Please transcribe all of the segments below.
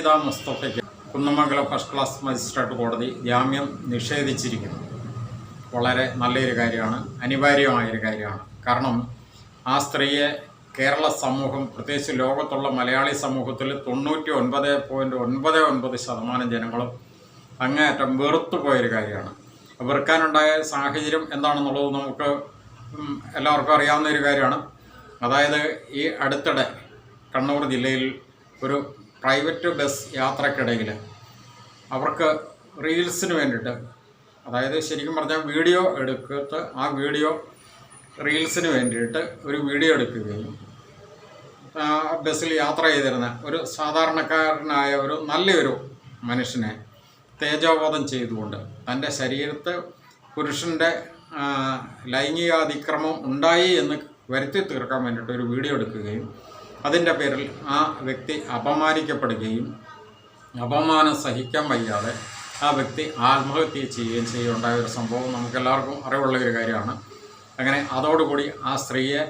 സജീദ മുസ്തഫയ്ക്ക് Kunnamangalam first class magistrate കോടതി ജാമ്യം നിഷേധിച്ചിരിക്കുന്നു. വളരെ നല്ലൊരു കാര്യമാണ് അനിവാര്യമായൊരു കാര്യമാണ്. കാരണം ആ സ്ത്രീയെ കേരള സമൂഹം പ്രത്യേകിച്ച് ലോകത്തുള്ള മലയാളി സമൂഹത്തിൽ തൊണ്ണൂറ്റി ഒൻപത് പോയിന്റ് ഒൻപത് ഒൻപത് ശതമാനം ജനങ്ങളും അങ്ങേയറ്റം വെറുത്തു പോയൊരു കാര്യമാണ് വെറുക്കാനുണ്ടായ സാഹചര്യം എന്താണെന്നുള്ളത് നമുക്ക് എല്ലാവർക്കും അറിയാവുന്ന ഒരു കാര്യമാണ്. അതായത് ഈ അടുത്തിടെ കണ്ണൂർ ജില്ലയിൽ ഒരു പ്രൈവറ്റ് ബസ് യാത്രക്കിടയിൽ അവർക്ക് റീൽസിന് വേണ്ടിയിട്ട് അതായത് ശരിക്കും പറഞ്ഞാൽ വീഡിയോ എടുത്ത് ആ വീഡിയോ റീൽസിന് വേണ്ടിയിട്ട് ഒരു വീഡിയോ എടുക്കുകയും ബസ്സിൽ യാത്ര ചെയ്തിരുന്ന ഒരു സാധാരണക്കാരനായ ഒരു നല്ലൊരു മനുഷ്യനെ തേജോബോധം ചെയ്തുകൊണ്ട് തന്റെ ശരീരത്ത് പുരുഷന്റെ ലൈംഗികാതിക്രമം ഉണ്ടായി എന്ന് വരുത്തി തീർക്കാൻ വേണ്ടിയിട്ട് ഒരു വീഡിയോ എടുക്കുകയും അതിന്റെ പേരിൽ ആ വ്യക്തി അപമാനിക്കപ്പെടുകയും അപമാനം സഹിക്കാൻ വയ്യാതെ ആ വ്യക്തി ആത്മഹത്യ ചെയ്യുകയും ചെയ്യുണ്ടായ ഒരു സംഭവം നമുക്കെല്ലാവർക്കും അറിവുള്ള ഒരു കാര്യമാണ്. അങ്ങനെ അതോടുകൂടി ആ സ്ത്രീയെ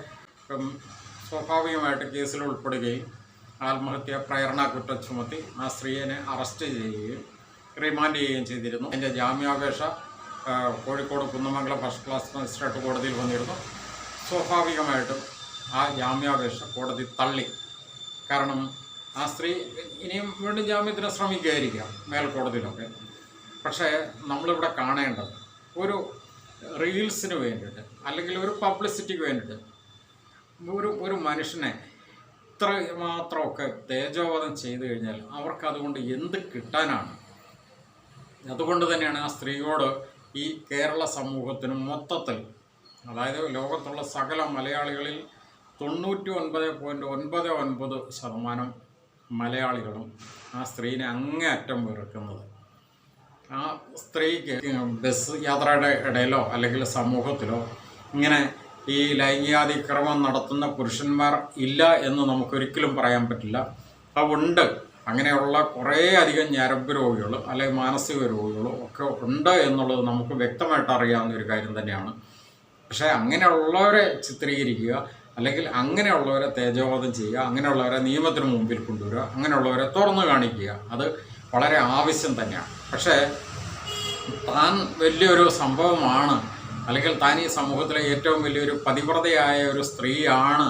സ്വാഭാവികമായിട്ട് കേസിൽ ഉൾപ്പെടുകയും ആത്മഹത്യ പ്രേരണ കുറ്റം ചുമത്തി ആ സ്ത്രീയെ അറസ്റ്റ് ചെയ്യുകയും റിമാൻഡ് ചെയ്യുകയും ചെയ്തിരുന്നു. എന്റെ ജാമ്യാപേക്ഷ Kozhikode Kunnamangalam first class magistrate കോടതിയിൽ വന്നിരുന്നു. സ്വാഭാവികമായിട്ടും ആ ജാമ്യാപേക്ഷ കോടതി തള്ളി. കാരണം ആ സ്ത്രീ ഇനിയും വീണ്ടും ജാമ്യത്തിന് ശ്രമിക്കുകയായിരിക്കാം മേൽക്കോടതിയിലൊക്കെ. പക്ഷേ നമ്മളിവിടെ കാണേണ്ടത് ഒരു റീൽസിന് വേണ്ടിയിട്ട് അല്ലെങ്കിൽ ഒരു പബ്ലിസിറ്റിക്ക് വേണ്ടിയിട്ട് ഒരു ഒരു മനുഷ്യനെ ഇത്ര മാത്രമൊക്കെ തേജോവധം ചെയ്തു കഴിഞ്ഞാൽ അവർക്ക് അതുകൊണ്ട് എന്ത് കിട്ടാനാണ്? അതുകൊണ്ട് തന്നെയാണ് ആ സ്ത്രീയോട് ഈ കേരള സമൂഹത്തിനും മൊത്തത്തിൽ അതായത് ലോകത്തുള്ള സകല മലയാളികളിൽ തൊണ്ണൂറ്റി ഒൻപത് പോയിന്റ് ഒൻപത് ഒൻപത് ശതമാനം മലയാളികളും ആ സ്ത്രീനെ അങ്ങേയറ്റം വെറുക്കുന്നത്. ആ സ്ത്രീക്ക് ബസ് യാത്രയുടെ ഇടയിലോ അല്ലെങ്കിൽ സമൂഹത്തിലോ ഇങ്ങനെ ഈ ലൈംഗികാതിക്രമം നടത്തുന്ന പുരുഷന്മാർ ഇല്ല എന്ന് നമുക്കൊരിക്കലും പറയാൻ പറ്റില്ല. അതുണ്ട് അങ്ങനെയുള്ള കുറേ അധികം ഞരമ്പ് രോഗികൾ അല്ലെങ്കിൽ മാനസിക രോഗികളും ഒക്കെ ഉണ്ട് എന്നുള്ളത് നമുക്ക് വ്യക്തമായിട്ട് അറിയാവുന്ന ഒരു കാര്യം തന്നെയാണ്. പക്ഷേ അങ്ങനെയുള്ളവരെ ചിത്രീകരിക്കുക അല്ലെങ്കിൽ അങ്ങനെയുള്ളവരെ തേജോവധം ചെയ്യുക അങ്ങനെയുള്ളവരെ നിയമത്തിന് മുമ്പിൽ കൊണ്ടുവരിക അങ്ങനെയുള്ളവരെ തുറന്നു കാണിക്കുക അത് വളരെ ആവശ്യം തന്നെയാണ്. പക്ഷേ താൻ വലിയൊരു സംഭവമാണ് അല്ലെങ്കിൽ താൻ ഈ സമൂഹത്തിലെ ഏറ്റവും വലിയൊരു പതിവ്രതയായ ഒരു സ്ത്രീയാണ്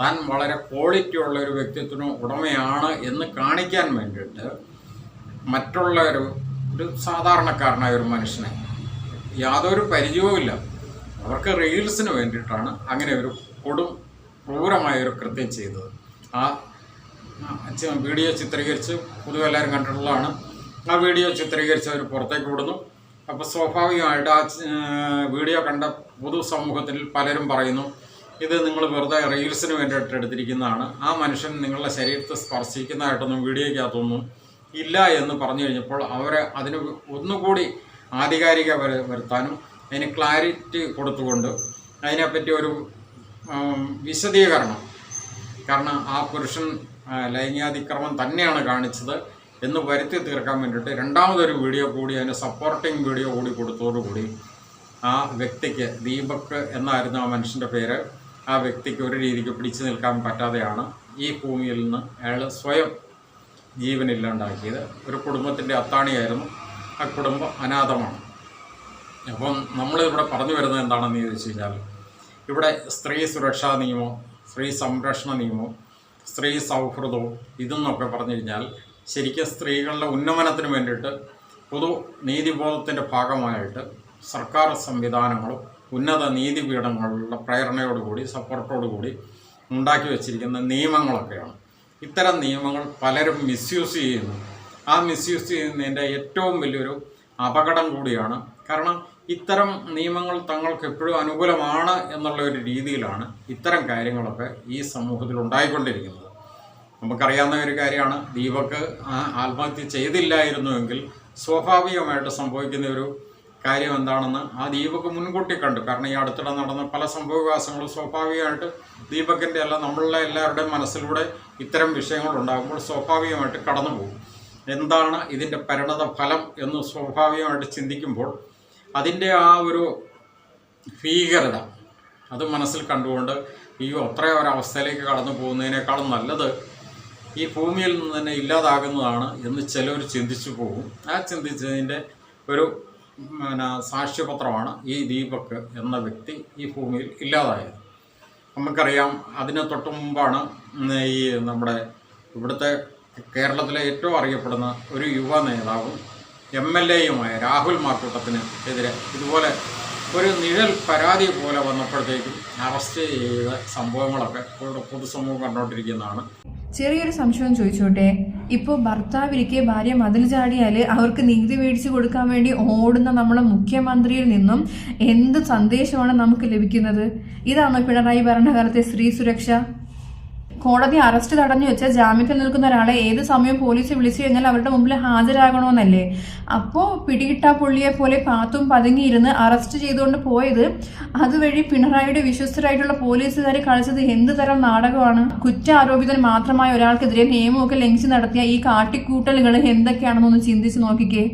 താൻ വളരെ ക്വാളിറ്റി ഉള്ള ഒരു വ്യക്തിത്വത്തിന് ഉടമയാണ് എന്ന് കാണിക്കാൻ വേണ്ടിയിട്ട് മറ്റുള്ള ഒരു ഒരു സാധാരണക്കാരനായ ഒരു മനുഷ്യനെ യാതൊരു പരിചയവുമില്ല. അവർക്ക് റീൽസിന് വേണ്ടിയിട്ടാണ് അങ്ങനെ ഒരു കൊടും ക്രൂരമായ ഒരു കൃത്യം ചെയ്തത് ആ അച്ഛൻ വീഡിയോ ചിത്രീകരിച്ച്. പൊതുവെ എല്ലാവരും കണ്ടിട്ടുള്ളതാണ്. ആ വീഡിയോ ചിത്രീകരിച്ച് അവർ പുറത്തേക്ക് വിടുന്നു. അപ്പോൾ സ്വാഭാവികമായിട്ട് ആ വീഡിയോ കണ്ട പൊതു സമൂഹത്തിൽ പലരും പറയുന്നു ഇത് നിങ്ങൾ വെറുതെ റീൽസിന് വേണ്ടിയിട്ട് എടുത്തിരിക്കുന്നതാണ്. ആ മനുഷ്യൻ നിങ്ങളുടെ ശരീരത്തെ സ്പർശിക്കുന്നതായിട്ടൊന്നും വീഡിയോയ്ക്കകത്തൊന്നും ഇല്ല എന്ന് പറഞ്ഞു കഴിഞ്ഞപ്പോൾ അവരെ അതിന് ഒന്നുകൂടി ആധികാരിക വരു- വരുത്താനും അതിന് ക്ലാരിറ്റി കൊടുത്തുകൊണ്ട് അതിനെപ്പറ്റി ഒരു വിശദീകരണം. കാരണം ആ പുരുഷൻ ലൈംഗികാതിക്രമം തന്നെയാണ് കാണിച്ചത് എന്ന് വരുത്തി തീർക്കാൻ വേണ്ടിയിട്ട് രണ്ടാമതൊരു വീഡിയോ കൂടി അതിന് സപ്പോർട്ടിങ് വീഡിയോ കൂടി കൊടുത്തോടുകൂടി ആ വ്യക്തിക്ക് ദീപക് എന്നായിരുന്നു ആ മനുഷ്യന്റെ പേര്. ആ വ്യക്തിക്ക് ഒരു രീതിക്ക് പിടിച്ചു നിൽക്കാൻ പറ്റാതെയാണ് ഈ ഭൂമിയിൽ നിന്ന് അയാൾ സ്വയം ജീവനില്ലാണ്ടാക്കിയത്. ഒരു കുടുംബത്തിന്റെ അത്താണിയായിരുന്നു. ആ കുടുംബം അനാഥമാണ്. അപ്പം നമ്മളിവിടെ പറഞ്ഞു വരുന്നത് എന്താണെന്ന് ചോദിച്ചു കഴിഞ്ഞാൽ ഇവിടെ സ്ത്രീ സുരക്ഷാ നിയമം സ്ത്രീ സംരക്ഷണ നിയമം സ്ത്രീ സൗഹൃദവും ഇതെന്നൊക്കെ പറഞ്ഞു കഴിഞ്ഞാൽ ശരിക്കും സ്ത്രീകളുടെ ഉന്നമനത്തിന് വേണ്ടിയിട്ട് പൊതു നീതിബോധത്തിന്റെ ഭാഗമായിട്ട് സർക്കാർ സംവിധാനങ്ങളും ഉന്നത നീതിപീഠങ്ങളുടെ പ്രേരണയോടുകൂടി സപ്പോർട്ടോടുകൂടി ഉണ്ടാക്കി വച്ചിരിക്കുന്ന നിയമങ്ങളൊക്കെയാണ്. ഇത്തരം നിയമങ്ങൾ പലരും മിസ്യൂസ് ചെയ്യുന്നു. ആ മിസ്യൂസ് ചെയ്യുന്നതിന്റെ ഏറ്റവും വലിയൊരു അപകടം കൂടിയാണ്. കാരണം ഇത്തരം നിയമങ്ങൾ തങ്ങൾക്ക് എപ്പോഴും അനുകൂലമാണ് എന്നുള്ള ഒരു രീതിയിലാണ് ഇത്തരം കാര്യങ്ങളൊക്കെ ഈ സമൂഹത്തിൽ ഉണ്ടായിക്കൊണ്ടിരിക്കുന്നത്. നമുക്കറിയാവുന്ന ഒരു കാര്യമാണ് ദീപക് ആത്മഹത്യ ചെയ്തില്ലായിരുന്നുവെങ്കിൽ സ്വാഭാവികമായിട്ട് സംഭവിക്കുന്ന ഒരു കാര്യം എന്താണെന്ന് ആ ദീപക് മുൻകൂട്ടി കണ്ടു. കാരണം ഈ അടുത്തിടെ നടന്ന പല സംഭവവികാസങ്ങളും സ്വാഭാവികമായിട്ട് ദീപകിന്റെ അല്ല നമ്മളുടെ എല്ലാവരുടെയും മനസ്സിലൂടെ ഇത്തരം വിഷയങ്ങൾ ഉണ്ടാകുമ്പോൾ സ്വാഭാവികമായിട്ട് കടന്നു പോകും എന്താണ് ഇതിന്റെ പരിണത ഫലം എന്ന് സ്വാഭാവികമായിട്ട് ചിന്തിക്കുമ്പോൾ അതിന്റെ ആ ഒരു ഭീകരത അത് മനസ്സിൽ കണ്ടുകൊണ്ട് ഈ അത്രയും ഒരവസ്ഥയിലേക്ക് കടന്നു പോകുന്നതിനേക്കാളും നല്ലത് ഈ ഭൂമിയിൽ നിന്ന് തന്നെ ഇല്ലാതാകുന്നതാണ് എന്ന് ചിലർ ചിന്തിച്ചു പോകും. ആ ചിന്തിച്ചതിന്റെ ഒരു പിന്നെ സാക്ഷ്യപത്രമാണ് ഈ ദീപക് എന്ന വ്യക്തി ഈ ഭൂമിയിൽ ഇല്ലാതായത്. നമുക്കറിയാം അതിന് തൊട്ട് മുമ്പാണ് ഈ നമ്മുടെ ഇവിടുത്തെ കേരളത്തിലെ ഏറ്റവും അറിയപ്പെടുന്ന ഒരു യുവ നേതാവും എം എൽ എയുമായ രാഹുൽ മാർക്കൂട്ടത്തിന് എതിരെ ഇതുപോലെ ഒരു നിഴൽ പരാതി പോലെ വന്നപ്പോഴത്തേക്കും അറസ്റ്റ് ചെയ്ത സംഭവങ്ങളൊക്കെ പൊതുസമൂഹം കണ്ടുകൊണ്ടിരിക്കുന്നതാണ് ചെറിയൊരു സംശയം ചോദിച്ചോട്ടെ? ഇപ്പോൾ ഭർത്താവിരിക്കെ ഭാര്യ മതിൽ ചാടിയാൽ അവർക്ക് നികുതി മേടിച്ചു കൊടുക്കാൻ വേണ്ടി ഓടുന്ന നമ്മളെ മുഖ്യമന്ത്രിയിൽ നിന്നും എന്ത് സന്ദേശമാണ് നമുക്ക് ലഭിക്കുന്നത്? ഇതാണ് പിണറായി ഭരണകാലത്തെ സ്ത്രീ സുരക്ഷ? കോടതി അറസ്റ്റ് തടഞ്ഞു വെച്ച ജാമ്യത്തിൽ നിൽക്കുന്ന ഒരാളെ ഏത് സമയം പോലീസ് വിളിച്ചു കഴിഞ്ഞാൽ അവരുടെ മുമ്പിൽ ഹാജരാകണമെന്നല്ലേ? അപ്പോൾ പിടികിട്ടാ പുള്ളിയെ പോലെ പാത്തും പതുങ്ങിയിരുന്ന് അറസ്റ്റ് ചെയ്തുകൊണ്ട് പോയത് അതുവഴി പിണറായിയുടെ വിശ്വസ്തരായിട്ടുള്ള പോലീസുകാരെ കളിച്ചത് എന്ത് തരം നാടകമാണ്? കുറ്റാരോപിതൻ മാത്രമായ ഒരാൾക്കെതിരെ നിയമമൊക്കെ ലംഘിച്ച് നടത്തിയ ഈ കാട്ടിക്കൂട്ടലുകൾ എന്തൊക്കെയാണെന്നൊന്ന് ചിന്തിച്ച് നോക്കിക്കേ.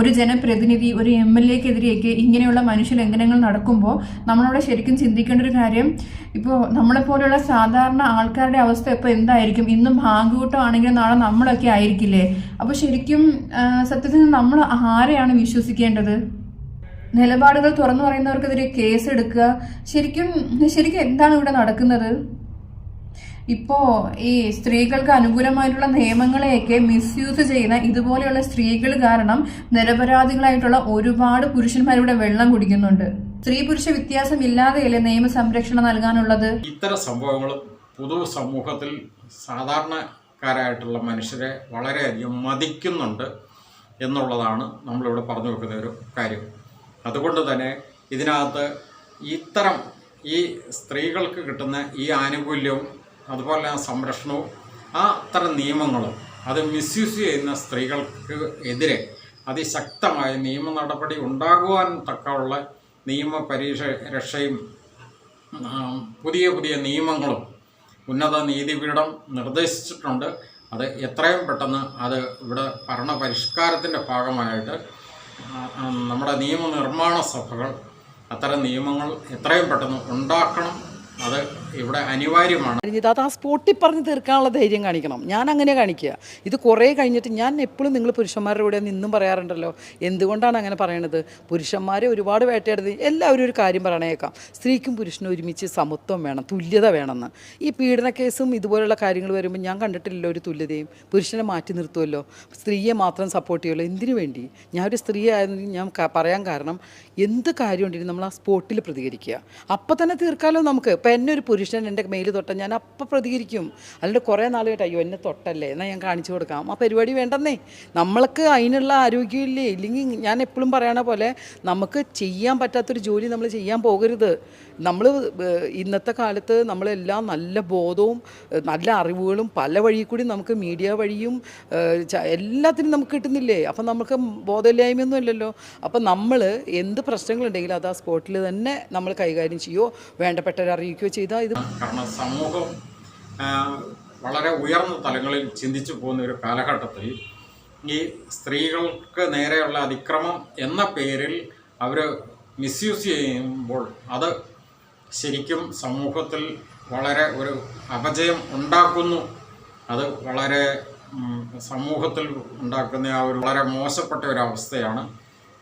ഒരു ജനപ്രതിനിധി ഒരു എം എൽ എക്കെതിരെയൊക്കെ ഇങ്ങനെയുള്ള മനുഷ്യലംഘനങ്ങൾ നടക്കുമ്പോൾ നമ്മളവിടെ ശരിക്കും ചിന്തിക്കേണ്ട ഒരു കാര്യം ഇപ്പോൾ നമ്മളെപ്പോലെയുള്ള സാധാരണ ആൾക്കാരുടെ അവസ്ഥ ഇപ്പോൾ എന്തായിരിക്കും? ഇന്നും ഭാഗകൂട്ടം ആണെങ്കിലും നാളെ നമ്മളൊക്കെ ആയിരിക്കില്ലേ? അപ്പോൾ ശരിക്കും സത്യത്തിൽ നമ്മൾ ആരെയാണ് വിശ്വസിക്കേണ്ടത്? നിലപാടുകൾ തുറന്നു പറയുന്നവർക്കെതിരെ കേസ് എടുക്കുക ശരിക്കും ശരിക്കും എന്താണ് ഇവിടെ നടക്കുന്നത്? ഇപ്പോ ഈ സ്ത്രീകൾക്ക് അനുകൂലമായിട്ടുള്ള നിയമങ്ങളെയൊക്കെ മിസ്യൂസ് ചെയ്യുന്ന ഇതുപോലെയുള്ള സ്ത്രീകൾ കാരണം നിരപരാധികളായിട്ടുള്ള ഒരുപാട് പുരുഷന്മാരിവിടെ വെള്ളം കുടിക്കുന്നുണ്ട്. സ്ത്രീ പുരുഷ വ്യത്യാസം ഇല്ലാതെയല്ലേ നിയമ സംരക്ഷണം നൽകാനുള്ളത്? ഇത്തരം സംഭവങ്ങൾ പൊതു സമൂഹത്തിൽ സാധാരണക്കാരായിട്ടുള്ള മനുഷ്യരെ വളരെയധികം മതിക്കുന്നുണ്ട് എന്നുള്ളതാണ് നമ്മളിവിടെ പറഞ്ഞു വെക്കുന്ന ഒരു കാര്യം. അതുകൊണ്ട് തന്നെ ഇതിനകത്ത് ഇത്തരം ഈ സ്ത്രീകൾക്ക് കിട്ടുന്ന ഈ ആനുകൂല്യവും അതുപോലെ ആ സംരക്ഷണവും ആ അത്തരം നിയമങ്ങളും അത് മിസ്യൂസ് ചെയ്യുന്ന സ്ത്രീകൾക്ക് എതിരെ അതിശക്തമായ നിയമ നടപടി ഉണ്ടാകുവാൻ തക്കമുള്ള നിയമ പരീക്ഷ രക്ഷയും പുതിയ പുതിയ നിയമങ്ങളും ഉന്നത നീതിപീഠം നിർദ്ദേശിച്ചിട്ടുണ്ട്. അത് എത്രയും പെട്ടെന്ന് അത് ഇവിടെ ഭരണപരിഷ്കാരത്തിന്റെ ഭാഗമായിട്ട് നമ്മുടെ നിയമനിർമ്മാണ സഭകൾ അത്തരം നിയമങ്ങൾ എത്രയും പെട്ടെന്ന് ഉണ്ടാക്കണം. അത് ഇവിടെ അനിവാര്യമാണ്. അത് ആ സ്പോട്ടിൽ പറഞ്ഞ് തീർക്കാനുള്ള ധൈര്യം കാണിക്കണം. ഞാൻ അങ്ങനെ കാണിക്കുക. ഇത് കുറേ കഴിഞ്ഞിട്ട് ഞാൻ എപ്പോഴും നിങ്ങൾ പുരുഷന്മാരുടെ കൂടെ നിന്നും പറയാറുണ്ടല്ലോ. എന്തുകൊണ്ടാണ് അങ്ങനെ പറയണത്? പുരുഷന്മാരെ ഒരുപാട് വേട്ടയാടുന്നത്. എല്ലാവരും ഒരു കാര്യം പറയണേക്കാം. സ്ത്രീക്കും പുരുഷനും ഒരുമിച്ച് സമത്വം വേണം തുല്യത വേണമെന്ന്. ഈ പീഡന കേസും ഇതുപോലുള്ള കാര്യങ്ങൾ വരുമ്പോൾ ഞാൻ കണ്ടിട്ടില്ലല്ലോ ഒരു തുല്യതയും. പുരുഷനെ മാറ്റി നിർത്തുമല്ലോ സ്ത്രീയെ മാത്രം സപ്പോർട്ട് ചെയ്യുമല്ലോ എന്തിനു വേണ്ടി? ഞാൻ ഒരു സ്ത്രീ ആയതിന് ഞാൻ പറയാൻ കാരണം എന്ത് കാര്യം ഉണ്ടെങ്കിലും നമ്മൾ ആ സ്പോട്ടിൽ പ്രതികരിക്കുക. അപ്പം തന്നെ തീർക്കാമല്ലോ നമുക്ക്. ഇപ്പം എന്നെ ഒരു എന്റെ മെയിൽ തൊട്ട ഞാൻ അപ്പം പ്രതികരിക്കും. അല്ലാണ്ട് കുറേ നാൾ കേട്ടോ അയ്യോ എന്നെ തൊട്ടല്ലേ? എന്നാൽ ഞാൻ കാണിച്ചു കൊടുക്കാം. ആ പരിപാടി വേണ്ടെന്നേ. നമ്മൾക്ക് അതിനുള്ള ആരോഗ്യമില്ലേ? ഇല്ലെങ്കിൽ ഞാൻ എപ്പോഴും പറയണ പോലെ നമുക്ക് ചെയ്യാൻ പറ്റാത്തൊരു ജോലി നമ്മൾ ചെയ്യാൻ പോകരുത്. നമ്മൾ ഇന്നത്തെ കാലത്ത് നമ്മളെല്ലാം നല്ല ബോധവും നല്ല അറിവുകളും പല വഴി കൂടി നമുക്ക് മീഡിയ വഴിയും എല്ലാത്തിനും നമുക്ക് കിട്ടുന്നില്ലേ? അപ്പം നമുക്ക് ബോധമില്ലായ്മയൊന്നും ഇല്ലല്ലോ. അപ്പം നമ്മൾ എന്ത് പ്രശ്നങ്ങളുണ്ടെങ്കിലും അത് ആ സ്പോട്ടിൽ തന്നെ നമ്മൾ കൈകാര്യം ചെയ്യുമോ വേണ്ടപ്പെട്ടവരെ അറിയിക്കുകയോ ചെയ്താൽ ഇത് കാരണം സമൂഹം വളരെ ഉയർന്ന തലങ്ങളിൽ ചിന്തിച്ചു പോകുന്ന ഒരു കാലഘട്ടത്തിൽ ഈ സ്ത്രീകൾക്ക് നേരെയുള്ള അതിക്രമം എന്ന പേരിൽ അവർ മിസ്യൂസ് ചെയ്യുമ്പോൾ അത് ശരിക്കും സമൂഹത്തിൽ വളരെ ഒരു അപജയം ഉണ്ടാക്കുന്നു. അത് വളരെ സമൂഹത്തിൽ ഉണ്ടാക്കുന്ന ആ ഒരു വളരെ മോശപ്പെട്ട ഒരു അവസ്ഥയാണ്.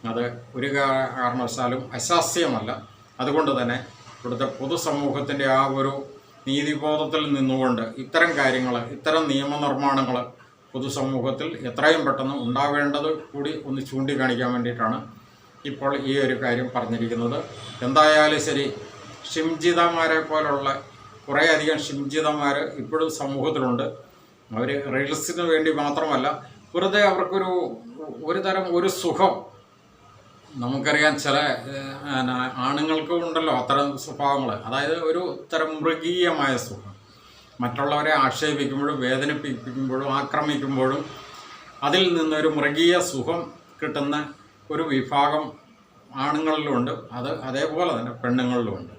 അത് ഒരു കാരണവശാലും അശാസ്യമല്ല. അതുകൊണ്ട് തന്നെ ഇവിടുത്തെ പൊതുസമൂഹത്തിന്റെ ആ ഒരു നീതിബോധത്തിൽ നിന്നുകൊണ്ട് ഇത്തരം കാര്യങ്ങൾ ഇത്തരം നിയമനിർമ്മാണങ്ങൾ പൊതുസമൂഹത്തിൽ എത്രയും പെട്ടെന്ന് ഉണ്ടാവേണ്ടത് കൂടി ഒന്ന് ചൂണ്ടിക്കാണിക്കാൻ വേണ്ടിയിട്ടാണ് ഇപ്പോൾ ഈ ഒരു കാര്യം പറഞ്ഞിരിക്കുന്നത്. എന്തായാലും ശരി ഷിംജിതമാരെ പോലുള്ള കുറേയധികം ഷിംജിതന്മാർ ഇപ്പോഴും സമൂഹത്തിലുണ്ട്. അവർ റീൽസിന് വേണ്ടി മാത്രമല്ല വെറുതെ അവർക്കൊരു ഒരു തരം ഒരു സുഖം നമുക്കറിയാം ചില ആണുങ്ങൾക്കും ഉണ്ടല്ലോ അത്തരം സ്വഭാവങ്ങൾ അതായത് ഒരു തരം മൃഗീയമായ സുഖം മറ്റുള്ളവരെ ആക്ഷേപിക്കുമ്പോഴും വേദനിപ്പിക്കുമ്പോഴും ആക്രമിക്കുമ്പോഴും അതിൽ നിന്നൊരു മൃഗീയ സുഖം കിട്ടുന്ന ഒരു വിഭാഗം ആണുങ്ങളിലുമുണ്ട് അത് അതേപോലെ തന്നെ പെണ്ണുങ്ങളിലുമുണ്ട്.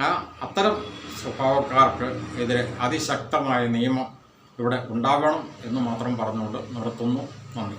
ആ അത്തരം സ്വഭാവക്കാർക്ക് എതിരെ അതിശക്തമായ നിയമം ഇവിടെ ഉണ്ടാവണം എന്ന് മാത്രം പറഞ്ഞുകൊണ്ട് നിർത്തുന്നു. നന്ദി.